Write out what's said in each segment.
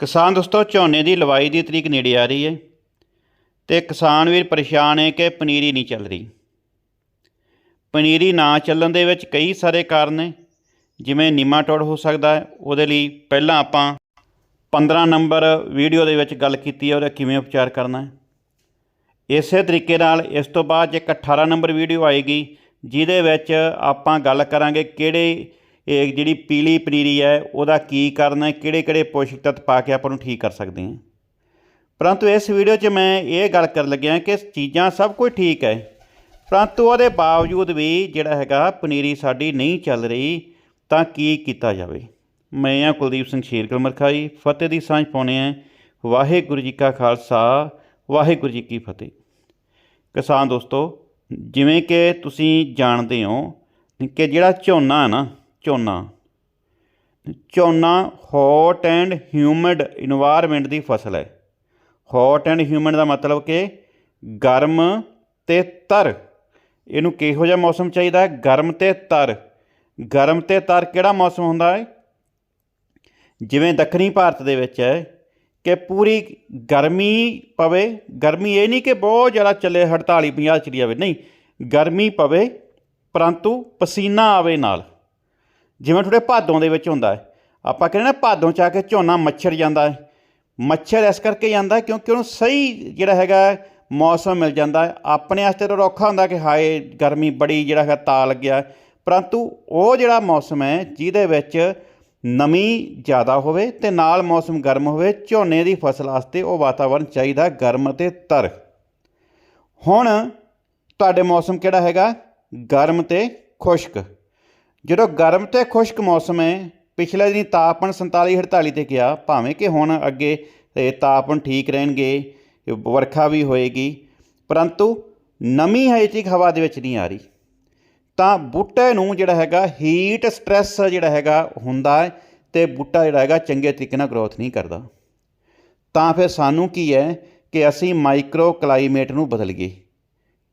ਕਿਸਾਨ ਦੋਸਤੋ, ਝੋਨੇ ਦੀ ਲਵਾਈ ਦੀ ਤਰੀਕ ਨੇੜੇ ਆ ਰਹੀ ਹੈ ਤੇ ਕਿਸਾਨ ਵੀਰ ਪਰੇਸ਼ਾਨ ਹੈ ਕਿ ਪਨੀਰੀ ਨਹੀਂ ਚੱਲ ਰਹੀ। ਪਨੀਰੀ ਨਾ ਚੱਲਣ ਦੇ ਵਿੱਚ ਕਈ ਸਾਰੇ ਕਾਰਨ ਨੇ, ਜਿਵੇਂ ਨਿਮਾਟੋਡ ਹੋ ਸਕਦਾ ਹੈ, ਉਹਦੇ ਲਈ ਪਹਿਲਾਂ ਆਪਾਂ 15 ਨੰਬਰ ਵੀਡੀਓ ਦੇ ਵਿੱਚ ਗੱਲ ਕੀਤੀ ਹੈ, ਉਹਦਾ ਕਿਵੇਂ ਉਪਚਾਰ ਕਰਨਾ ਹੈ। ਇਸੇ ਤਰੀਕੇ ਨਾਲ ਇਸ ਤੋਂ ਬਾਅਦ ਇੱਕ 18 ਨੰਬਰ ਵੀਡੀਓ ਆਏਗੀ, ਜਿਹਦੇ ਵਿੱਚ ਆਪਾਂ ਗੱਲ ਕਰਾਂਗੇ ਕਿਹੜੇ ਇਹ ਜਿਹੜੀ ਪੀਲੀ ਪਨੀਰੀ ਹੈ, ਉਹਦਾ ਕੀ ਕਾਰਨ ਹੈ ਕਿਹੜੇ ਕਿਹੜੇ ਪੋਸ਼ਕ ਤੱਤ ਪਾ ਕੇ ਆਪਾਂ ਨੂੰ ਠੀਕ ਕਰ ਸਕਦੇ ਹਾਂ। ਪਰੰਤੂ ਇਸ ਵੀਡੀਓ 'ਚ ਮੈਂ ਇਹ ਗੱਲ ਕਰਨ ਲੱਗਿਆ ਕਿ ਚੀਜ਼ਾਂ ਸਭ ਕੁਝ ਠੀਕ ਹੈ। ਪਰੰਤੂ ਉਹਦੇ ਬਾਵਜੂਦ ਵੀ ਜਿਹੜਾ ਹੈਗਾ ਪਨੀਰੀ ਸਾਡੀ ਨਹੀਂ ਚੱਲ ਰਹੀ, ਤਾਂ ਕੀ ਕੀਤਾ ਜਾਵੇ? ਮੈਂ ਹਾਂ ਕੁਲਦੀਪ ਸਿੰਘ ਸ਼ੇਰਗਲ ਮਰਖਾਈ ਫਤਿਹ ਦੀ ਸਾਂਝ ਪਾਉਣੇ ਆ ਵਾਹਿਗੁਰੂ ਜੀ ਕਾ ਖਾਲਸਾ, ਵਾਹਿਗੁਰੂ ਜੀ ਕੀ ਫਤਿਹ। ਕਿਸਾਨ ਦੋਸਤੋ, ਜਿਵੇਂ ਕਿ ਤੁਸੀਂ ਜਾਣਦੇ ਹੋ ਕਿ ਜਿਹੜਾ ਝੋਨਾ ਹੈ ਨਾ ਝੋਨਾ। ਝੋਨਾ ਹੌਟ ਐਂਡ ਹਿਊਮਿਡ ਇਨਵਾਇਰਨਮੈਂਟ ਦੀ ਫਸਲ ਹੈ। ਹੌਟ ਐਂਡ ਹਿਊਮਿਡ ਦਾ ਮਤਲਬ ਕਿ ਗਰਮ ਤੇ ਤਰ। ਇਹਨੂੰ ਕਿਹੋ ਜਿਹਾ ਮੌਸਮ ਚਾਹੀਦਾ ਹੈ? ਗਰਮ ਤੇ ਤਰ। ਗਰਮ ਤੇ ਤਰ ਕਿਹੜਾ ਮੌਸਮ ਹੁੰਦਾ ਹੈ? ਜਿਵੇਂ ਦੱਖਣੀ ਭਾਰਤ ਦੇ ਵਿੱਚ ਹੈ ਕਿ ਪੂਰੀ ਗਰਮੀ ਪਵੇ। ਗਰਮੀ ਇਹ ਨਹੀਂ ਕਿ ਬਹੁਤ ਜ਼ਿਆਦਾ ਚੱਲੇ 48 50 ਚਲੀ ਜਾਵੇ ਨਹੀਂ, ਗਰਮੀ ਪਵੇ, ਪਰੰਤੂ ਪਸੀਨਾ ਆਵੇ ਨਾਲ। ਜਿਵੇਂ ਤੁਹਾਡੇ ਭਾਦੋਂ ਦੇ ਵਿੱਚ ਹੁੰਦਾ ਹੈ। ਆਪਾਂ ਕਹਿੰਦੇ ਨਾ ਭਾਦੋਂ ਚ ਆ ਕੇ ਝੋਨਾ ਮੱਛਰ ਜਾਂਦਾ ਹੈ। ਮੱਛਰ ਇਸ ਕਰਕੇ ਜਾਂਦਾ ਕਿਉਂਕਿ ਉਹਨੂੰ ਸਹੀ ਜਿਹੜਾ ਹੈਗਾ ਮੌਸਮ ਮਿਲ ਜਾਂਦਾ ਹੈ। ਆਪਣੇ ਵਾਸਤੇ ਤਾਂ ਔਖਾ ਹੁੰਦਾ ਕਿ ਹਾਏ, ਗਰਮੀ ਬੜੀ ਜਿਹੜਾ ਹੈਗਾ ਤਾ ਲੱਗਿਆ ਪਰੰਤੂ ਉਹ ਜਿਹੜਾ ਮੌਸਮ ਹੈ, ਜਿਹਦੇ ਵਿੱਚ ਨਮੀ ਜ਼ਿਆਦਾ ਹੋਵੇ ਤੇ ਨਾਲ ਮੌਸਮ ਗਰਮ ਹੋਵੇ, ਝੋਨੇ ਦੀ ਫਸਲ ਵਾਸਤੇ ਉਹ ਵਾਤਾਵਰਣ ਚਾਹੀਦਾ ਗਰਮ ਅਤੇ ਤਰ। ਹੁਣ ਤੁਹਾਡੇ ਮੌਸਮ ਕਿਹੜਾ ਹੈਗਾ? ਗਰਮ ਤੇ ਖੁਸ਼ਕ। ਜਦੋਂ ਗਰਮ ਤੇ ਖੁਸ਼ਕ ਮੌਸਮ ਹੈ, ਪਿਛਲੇ ਦਿਨੀ ਤਾਪਮਾਨ 47 48 ਤੇ ਗਿਆ, ਭਾਵੇਂ ਕਿ ਹੁਣ ਅੱਗੇ ਇਹ ਤਾਪਮਾਨ ਠੀਕ ਰਹਿਣਗੇ, ਵਰਖਾ ਵੀ ਹੋਏਗੀ, ਪਰੰਤੂ ਨਮੀ ਹਜੇ ਹਵਾ ਦੇ ਵਿੱਚ ਨਹੀਂ ਆ ਰਹੀ। ਤਾਂ ਬੂਟੇ ਨੂੰ ਜਿਹੜਾ ਹੈਗਾ ਹੀਟ ਸਟ੍ਰੈਸ ਜਿਹੜਾ ਹੈਗਾ ਹੁੰਦਾ ਹੈ ਤੇ ਬੂਟਾ ਜਿਹੜਾ ਹੈਗਾ ਚੰਗੇ ਤਰੀਕੇ ਨਾਲ ਗਰੋਥ ਨਹੀਂ ਕਰਦਾ। ਤਾਂ ਫਿਰ ਸਾਨੂੰ ਕੀ ਹੈ ਕਿ ਅਸੀਂ ਮਾਈਕਰੋ ਕਲਾਈਮੇਟ ਨੂੰ ਬਦਲੀਏ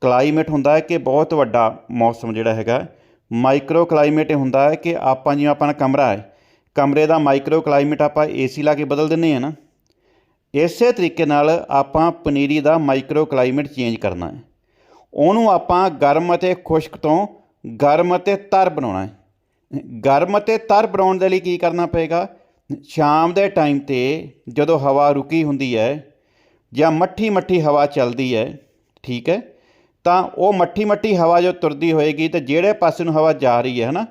ਕਲਾਈਮੇਟ ਹੁੰਦਾ ਹੈ ਕਿ ਬਹੁਤ ਵੱਡਾ ਮੌਸਮ ਜਿਹੜਾ ਹੈਗਾ ਮਾਈਕਰੋ ਕਲਾਈਮੇਟ ਇਹ ਹੁੰਦਾ ਹੈ ਕਿ ਆਪਾਂ ਜਿਵੇਂ ਆਪਣਾ ਕਮਰਾ ਹੈ, ਕਮਰੇ ਦਾ ਮਾਈਕਰੋ ਕਲਾਈਮੇਟ ਆਪਾਂ ਏਸੀ ਲਾ ਕੇ ਬਦਲ ਦਿੰਦੇ ਆ ਨਾ। ਇਸੇ ਤਰੀਕੇ ਨਾਲ ਆਪਾਂ ਪਨੀਰੀ ਦਾ ਮਾਈਕਰੋ ਕਲਾਈਮੇਟ ਚੇਂਜ ਕਰਨਾ ਹੈ। ਉਹਨੂੰ ਆਪਾਂ ਗਰਮ ਅਤੇ ਖੁਸ਼ਕ ਤੋਂ ਗਰਮ ਅਤੇ ਤਰ ਬਣਾਉਣਾ ਹੈ। ਗਰਮ ਅਤੇ ਤਰ ਬਣਾਉਣ ਦੇ ਲਈ ਕੀ ਕਰਨਾ ਪਏਗਾ? ਸ਼ਾਮ ਦੇ ਟਾਈਮ ਤੇ ਜਦੋਂ ਹਵਾ ਰੁਕੀ ਹੁੰਦੀ ਹੈ ਜਾਂ ਮੱਠੀ ਮੱਠੀ ਹਵਾ ਚੱਲਦੀ ਹੈ, ਠੀਕ ਹੈ ਤਾਂ ਉਹ ਮੱਠੀ ਮੱਠੀ ਹਵਾ ਜੋ ਤੁਰਦੀ ਹੋਏਗੀ ਤੇ ਜਿਹੜੇ ਪਾਸੇ ਨੂੰ ਹਵਾ ਜਾ ਰਹੀ ਹੈ, ਹਨਾ?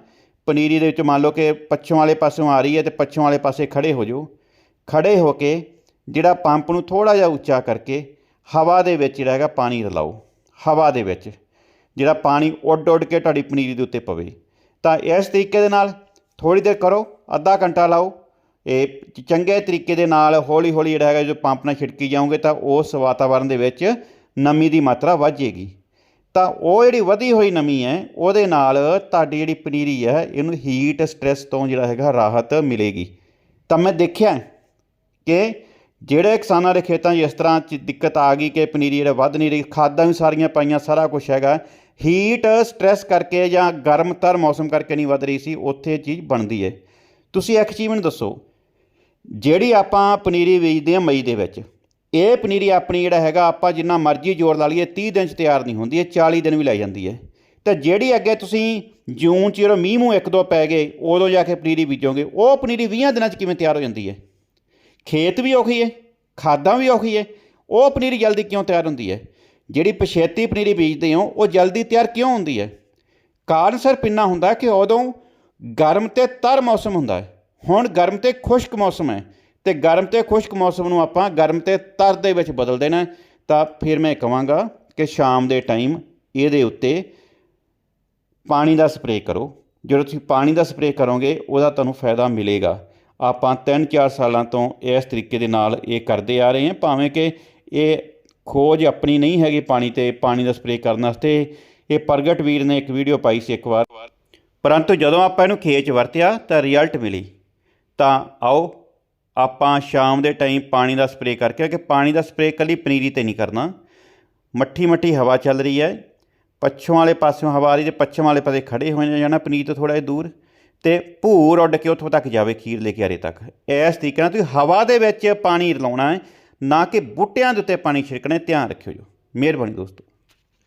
ਪਨੀਰੀ ਦੇ ਵਿੱਚ ਮੰਨ ਲਓ ਕਿ ਪੱਛੋਂ ਵਾਲੇ ਪਾਸਿਓਂ ਆ ਰਹੀ ਹੈ ਤੇ ਪੱਛਮ ਵਾਲੇ ਪਾਸੇ ਖੜੇ ਹੋ ਜਾਓ। ਖੜੇ ਹੋ ਕੇ ਜਿਹੜਾ ਪੰਪ ਨੂੰ ਥੋੜਾ ਜਿਹਾ ਉੱਚਾ ਕਰਕੇ ਹਵਾ ਦੇ ਵਿੱਚ ਜਿਹੜਾ ਹੈਗਾ ਪਾਣੀ ਰਲਾਓ। ਹਵਾ ਦੇ ਵਿੱਚ ਜਿਹੜਾ ਪਾਣੀ ਉੱਡ ਉੱਡ ਕੇ ਤੁਹਾਡੀ ਪਨੀਰੀ ਦੇ ਉੱਤੇ ਪਵੇ। ਤਾਂ ਇਸ ਤਰੀਕੇ ਦੇ ਨਾਲ ਥੋੜੀ ਦੇਰ ਕਰੋ, ਅੱਧਾ ਘੰਟਾ ਲਾਓ। ਇਹ ਚੰਗੇ ਤਰੀਕੇ ਦੇ ਨਾਲ ਹੌਲੀ ਹੌਲੀ ਜਿਹੜਾ ਹੈਗਾ ਜੋ ਪੰਪ ਨਾਲ ਛਿੜਕੀ ਜਾਓਗੇ ਤਾਂ ਉਸ ਵਾਤਾਵਰਣ ਦੇ ਵਿੱਚ ਨਮੀ ਦੀ ਮਾਤਰਾ ਵੱਧ ਜਾਏਗੀ। ਤਾਂ ਉਹ ਜਿਹੜੀ ਵਧੀ ਹੋਈ ਨਮੀ ਹੈ, ਉਹਦੇ ਨਾਲ ਤੁਹਾਡੀ ਜਿਹੜੀ ਪਨੀਰੀ ਹੈ, ਇਹਨੂੰ ਹੀਟ ਸਟ੍ਰੈਸ ਤੋਂ ਜਿਹੜਾ ਹੈਗਾ ਰਾਹਤ ਮਿਲੇਗੀ। ਤਾਂ ਮੈਂ ਦੇਖਿਆ ਕਿ ਜਿਹੜੇ ਕਿਸਾਨਾਂ ਦੇ ਖੇਤਾਂ 'ਚ ਇਸ ਤਰ੍ਹਾਂ ਚ ਦਿੱਕਤ ਆ ਗਈ ਕਿ ਪਨੀਰੀ ਜਿਹੜਾ ਵੱਧ ਨਹੀਂ ਰਹੀ, ਖਾਦਾਂ ਵੀ ਸਾਰੀਆਂ ਪਾਈਆਂ, ਸਾਰਾ ਕੁਝ ਹੈਗਾ। ਹੀਟ ਸਟ੍ਰੈਸ ਕਰਕੇ ਜਾਂ ਗਰਮਤਰ ਮੌਸਮ ਕਰਕੇ ਨਹੀਂ ਵੱਧ ਰਹੀ ਸੀ, ਉੱਥੇ ਇਹ ਚੀਜ਼ ਬਣਦੀ ਹੈ। ਤੁਸੀਂ ਇੱਕ ਚੀਜ਼ ਮੈਨੂੰ ਦੱਸੋ, ਜਿਹੜੀ ਆਪਾਂ ਪਨੀਰੀ ਬੀਜਦੇ ਹਾਂ ਮਈ ਦੇ ਵਿੱਚ ਇਹ ਪਨੀਰੀ ਆਪਣੀ ਜਿਹੜਾ ਹੈਗਾ, ਆਪਾਂ ਜਿੰਨਾ ਮਰਜ਼ੀ ਜ਼ੋਰ ਲਾ ਲਈਏ 30 ਦਿਨ 'ਚ ਤਿਆਰ ਨਹੀਂ ਹੁੰਦੀ, ਇਹ 40 ਦਿਨ ਵੀ ਲੈ ਜਾਂਦੀ ਹੈ। ਤੇ ਜਿਹੜੀ ਅੱਗੇ ਤੁਸੀਂ ਜੂਨ 'ਚ ਜਦੋਂ ਮੀਂਹ ਮੂੰਹ ਇੱਕ ਦੋ ਪੈ ਗਏ, ਉਦੋਂ ਜਾ ਕੇ ਪਨੀਰੀ ਬੀਜੋਗੇ, ਉਹ ਪਨੀਰੀ 20 ਦਿਨਾਂ 'ਚ ਕਿਵੇਂ ਤਿਆਰ ਹੋ ਜਾਂਦੀ ਹੈ? ਖੇਤ ਵੀ ਔਖੀ ਹੈ, ਖਾਦਾਂ ਵੀ ਔਖੀ ਹੈ, ਉਹ ਪਨੀਰੀ ਜਲਦੀ ਕਿਉਂ ਤਿਆਰ ਹੁੰਦੀ ਹੈ? ਜਿਹੜੀ ਪਛੇਤੀ ਪਨੀਰੀ ਬੀਜਦੇ ਹੋ, ਉਹ ਜਲਦੀ ਤਿਆਰ ਕਿਉਂ ਹੁੰਦੀ ਹੈ? ਕਾਰਨ ਸਿਰਫ ਇੰਨਾ ਹੁੰਦਾ ਕਿ ਉਦੋਂ ਗਰਮ ਤੇ ਤਰ ਮੌਸਮ ਹੁੰਦਾ ਹੈ। ਹੁਣ ਗਰਮ ਤੇ ਖੁਸ਼ਕ ਮੌਸਮ ਹੈ। ਤੇ ਗਰਮ ਤੇ ਖੁਸ਼ਕ ਮੌਸਮ ਨੂੰ ਆਪਾਂ ਗਰਮ ਤੇ ਤਰ ਦੇ ਵਿੱਚ ਬਦਲ ਦੇਣਾ ਤਾਂ ਫਿਰ ਮੈਂ ਕਹਾਂਗਾ ਕਿ ਸ਼ਾਮ ਦੇ ਟਾਈਮ ਇਹਦੇ ਉੱਤੇ ਪਾਣੀ ਦਾ ਸਪਰੇਅ ਕਰੋ। ਜਦੋਂ ਤੁਸੀਂ ਪਾਣੀ ਦਾ ਸਪਰੇਅ ਕਰੋਗੇ, ਉਹਦਾ ਤੁਹਾਨੂੰ ਫਾਇਦਾ ਮਿਲੇਗਾ। ਆਪਾਂ 3-4 ਸਾਲਾਂ ਤੋਂ ਇਸ ਤਰੀਕੇ ਦੇ ਨਾਲ ਇਹ ਕਰਦੇ ਆ ਰਹੇ ਹਾਂ, ਭਾਵੇਂ ਕਿ ਇਹ ਖੋਜ ਆਪਣੀ ਨਹੀਂ ਹੈਗੀ ਪਾਣੀ ਤੇ, ਪਾਣੀ ਦਾ ਸਪਰੇਅ ਕਰਨ ਵਾਸਤੇ। ਇਹ ਪ੍ਰਗਟ ਵੀਰ ਨੇ ਇੱਕ ਵੀਡੀਓ ਪਾਈ ਸੀ ਇੱਕ ਵਾਰ। ਪਰੰਤੂ ਜਦੋਂ ਆਪਾਂ ਇਹਨੂੰ ਖੇਤ ਵਰਤਿਆ ਤਾਂ ਰਿਜ਼ਲਟ ਮਿਲੀ। ਤਾਂ ਆਓ ਆਪਾਂ ਸ਼ਾਮ ਦੇ ਟਾਈਮ ਪਾਣੀ ਦਾ ਸਪਰੇਅ ਕਰਕੇ ਕਿ ਪਾਣੀ ਦਾ ਸਪਰੇਅ ਇਕੱਲੀ ਪਨੀਰੀ ਤੇ ਨਹੀਂ ਕਰਨਾ। ਮੱਠੀ ਮੱਠੀ ਹਵਾ ਚੱਲ ਰਹੀ ਹੈ। ਪੱਛਮ ਵਾਲੇ ਪਾਸਿਓਂ ਹਵਾ ਆ ਰਹੀ ਤੇ ਪੱਛਮ ਵਾਲੇ ਪਾਸੇ ਖੜੇ ਹੋ ਜਾਣਾ ਪਨੀਰ ਤੋਂ ਥੋੜਾ ਜਿਹਾ ਦੂਰ। ਤੇ ਭੂਰ ਉੱਡ ਕੇ ਉੱਥੋਂ ਤੱਕ ਜਾਵੇ ਖੀਰਲੇ ਕਿਆਰੇ ਤੱਕ। ਇਸ ਤਰੀਕੇ ਨਾਲ ਤੁਸੀਂ ਹਵਾ ਦੇ ਵਿੱਚ ਪਾਣੀ ਲਾਉਣਾ ਹੈ, ਨਾ ਕਿ ਬੂਟਿਆਂ ਦੇ ਉੱਤੇ ਪਾਣੀ ਛਿੜਕਣਾ ਧਿਆਨ ਰੱਖਿਓ ਜੀ। ਮਿਹਰਬਾਨੀ ਦੋਸਤੋ।